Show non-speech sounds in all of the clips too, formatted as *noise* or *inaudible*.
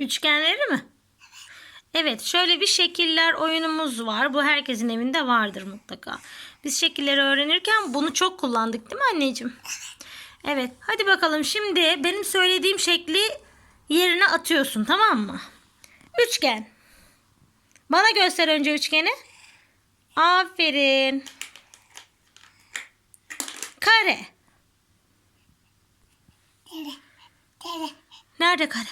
Üçgenleri mi? Evet şöyle bir şekiller oyunumuz var. Bu herkesin evinde vardır mutlaka. Biz şekilleri öğrenirken bunu çok kullandık değil mi anneciğim? Evet hadi bakalım şimdi benim söylediğim şekli yerine atıyorsun tamam mı? Üçgen. Bana göster önce üçgeni. Aferin. Kare. Tere. Nerede kare?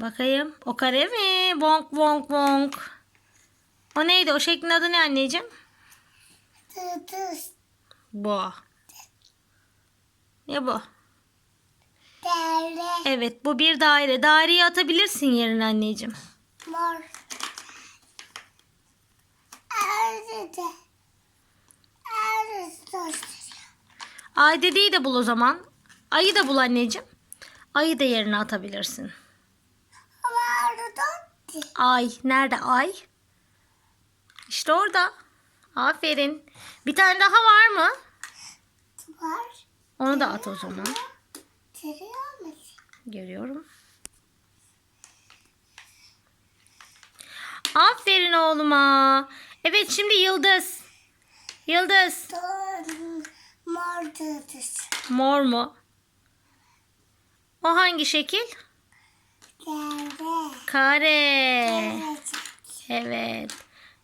Bakayım. O kare mi? Bonk bonk bonk. O neydi? O şeklin adı ne anneciğim? Bu. Ne bu? Tere. Evet bu bir daire. Daireyi atabilirsin yerine anneciğim. Mor. Ay dediği de bul o zaman. Ayı da bul anneciğim. Ayı da yerine atabilirsin. Ay. Nerede ay? İşte orada. Aferin. Bir tane daha var mı? Var. Onu da at o zaman. Tere olmuş. Görüyorum. Aferin oğluma. Evet şimdi yıldız. Yıldız. Mor tıtız. Mor mu? O hangi şekil? Kare. Tere. Evet.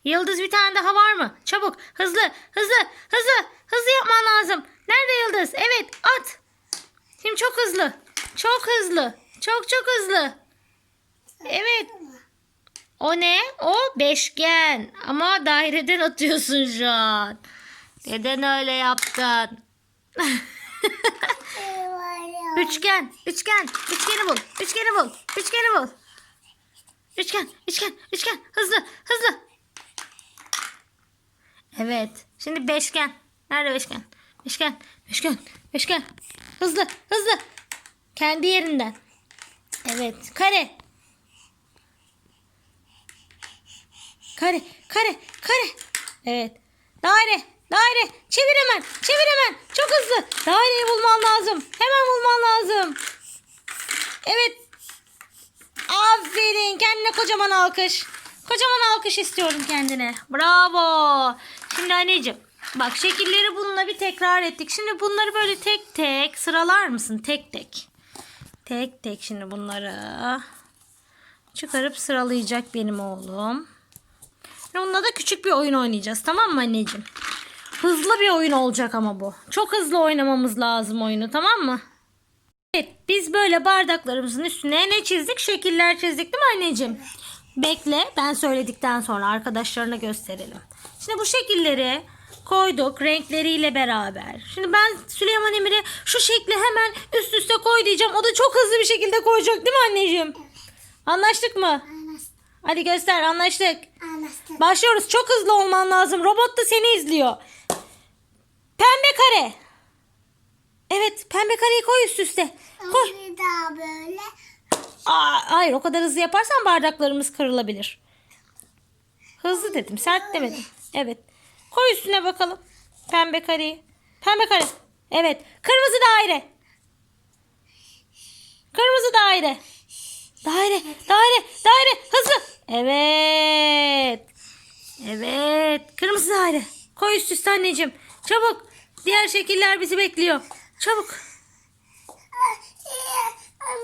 Yıldız bir tane daha var mı? Çabuk. Hızlı. Hızlı. Hızlı. Hızlı yapman lazım. Nerede yıldız? Evet. At. Şimdi çok hızlı. Çok hızlı. Çok çok hızlı. Evet. O ne? O beşgen. Ama daireden atıyorsun şu an. Neden öyle yaptın? *laughs* Üçgen, üçgen, üçgeni bul, üçgeni bul, üçgeni bul. Üçgen, üçgen, üçgen, hızlı, hızlı. Evet, şimdi beşgen. Nerede beşgen? Beşgen, beşgen, beşgen. Hızlı, hızlı. Kendi yerinden. Evet, kare. Kare, kare, kare. Evet. Daire, daire. Çevir hemen, çevir hemen. Çok hızlı. Daireyi bulman lazım. Hemen bulman lazım. Evet. Aferin. Kendine kocaman alkış. Kocaman alkış istiyorum kendine. Bravo. Şimdi anneciğim. Bak şekilleri bununla bir tekrar ettik. Şimdi bunları böyle tek tek sıralar mısın? Tek tek. Tek tek şimdi bunları çıkarıp sıralayacak benim oğlum. Ve Onunla da küçük bir oyun oynayacağız. Tamam mı anneciğim? Hızlı bir oyun olacak ama bu. Çok hızlı oynamamız lazım oyunu tamam mı? Evet biz böyle bardaklarımızın üstüne ne çizdik? Şekiller çizdik değil mi anneciğim? Bekle ben söyledikten sonra arkadaşlarına gösterelim. Şimdi bu şekilleri koyduk renkleriyle beraber. Şimdi ben Süleyman Emir'e şu şekli hemen üst üste koy diyeceğim. O da çok hızlı bir şekilde koyacak değil mi anneciğim? Anlaştık mı? Anastık. Hadi göster anlaştık. Anastık. Başlıyoruz. Çok hızlı olman lazım. Robot da seni izliyor. Pembe kare. Evet, pembe kareyi koy üst üste. Koy. Bir daha böyle. Aa, hayır, o kadar hızlı yaparsan bardaklarımız kırılabilir. Hızlı dedim, sert demedim. Evet. Koy üstüne bakalım. Pembe kareyi. Pembe kare. Evet. Kırmızı daire. Kırmızı daire. Daire, daire, daire. Hızlı. Evet. Evet. Kırmızı daire. Koy üst üste anneciğim. Çabuk. Diğer şekiller bizi bekliyor. Çabuk.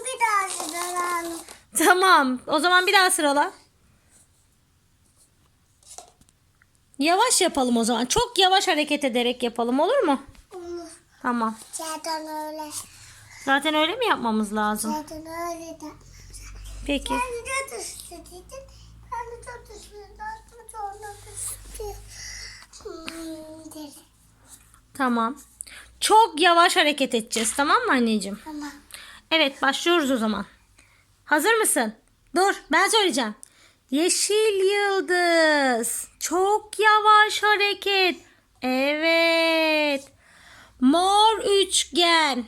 Bir daha sıralayalım. Tamam. O zaman bir daha sırala. Yavaş yapalım o zaman. Çok yavaş hareket ederek yapalım olur mu? Olur. Tamam. Zaten öyle. Zaten öyle mi yapmamız lazım? Zaten öyle de. Peki. Ben de düştüydüm. Ben de. Sonra düştü. Hmm, derim. Tamam. Çok yavaş hareket edeceğiz tamam mı anneciğim? Tamam. Evet başlıyoruz o zaman. Hazır mısın? Dur ben söyleyeceğim. Yeşil yıldız. Çok yavaş hareket. Evet. Mor üçgen.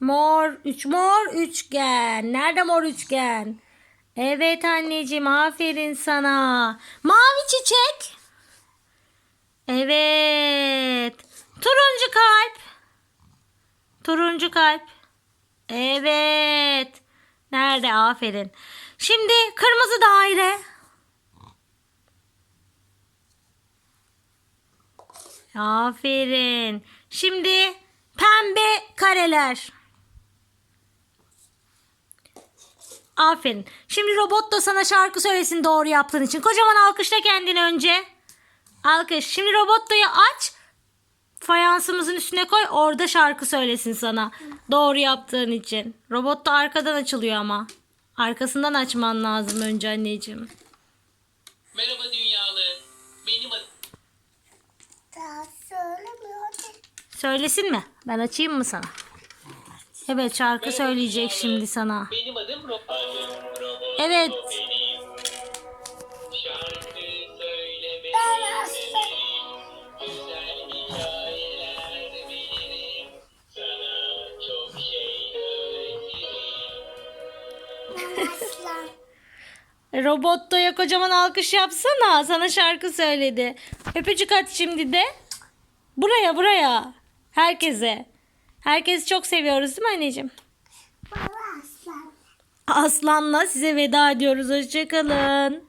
Mor üç mor üçgen. Nerede mor üçgen? Evet anneciğim aferin sana. Mavi çiçek. Evet. Turuncu kalp. Turuncu kalp. Evet. Nerede? Aferin. Şimdi kırmızı daire. Aferin. Şimdi pembe kareler. Aferin. Şimdi robot da sana şarkı söylesin doğru yaptığın için. Kocaman alkışla kendini önce. Alkış. Şimdi robotayı aç. Fayansımızın üstüne koy. Orada şarkı söylesin sana. Doğru yaptığın için. Robot da arkadan açılıyor ama. Arkasından açman lazım önce anneciğim. Merhaba dünyalı. Benim adım Daha. Söylesin mi? Ben açayım mı sana? Evet şarkı söyleyecek şimdi sana. benim. Adım Robot. Evet. Robottoya kocaman alkış yapsana. Sana şarkı söyledi. Öpücük at şimdi de. Buraya buraya. Herkese. Herkesi çok seviyoruz değil mi anneciğim? Baba aslan. Aslan'la size veda ediyoruz. Hoşçakalın.